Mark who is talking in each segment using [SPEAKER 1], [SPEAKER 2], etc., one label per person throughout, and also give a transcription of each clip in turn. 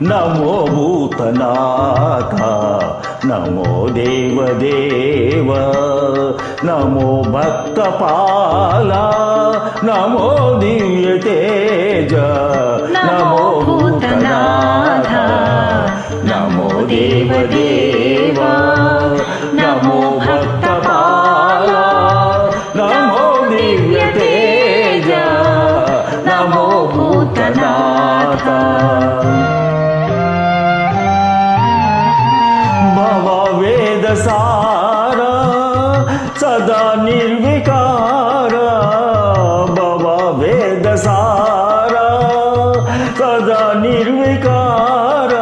[SPEAKER 1] నమో
[SPEAKER 2] భూతనాథ
[SPEAKER 1] నమో దేవదేవ నమో భక్తపాల నమో దివ్య తేజ నమో భూతనాథ నమో దేవదేవ. సార సదా నిర్వికార భవ వేద సార సదా నిర్వికార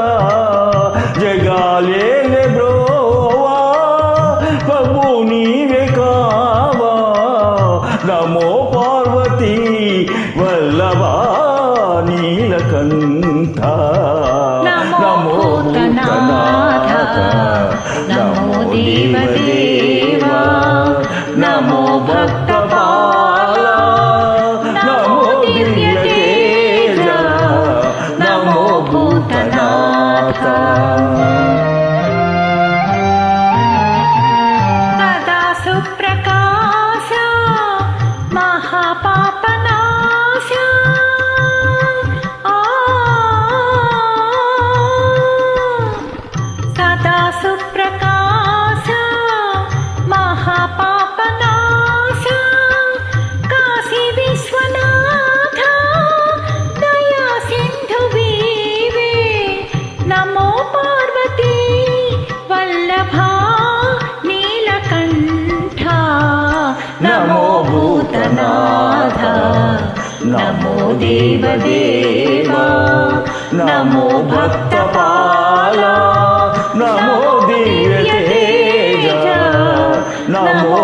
[SPEAKER 1] జగాలేలే బ్రోవా ప్రభు నీవే కావా నమో పార్వతీ వల్లభా నీలకంఠ
[SPEAKER 2] నమో భూతనాథ नमो भक्तपाला नमो गिरि नमो भूतनाथा। तदा सुप्रकाश महापाप పార్వతీ వల్లభా నీలకంఠ. నమో భూతనాథ నమో దేవదేవ. నమో భక్తపాల నమో దివ్య నమో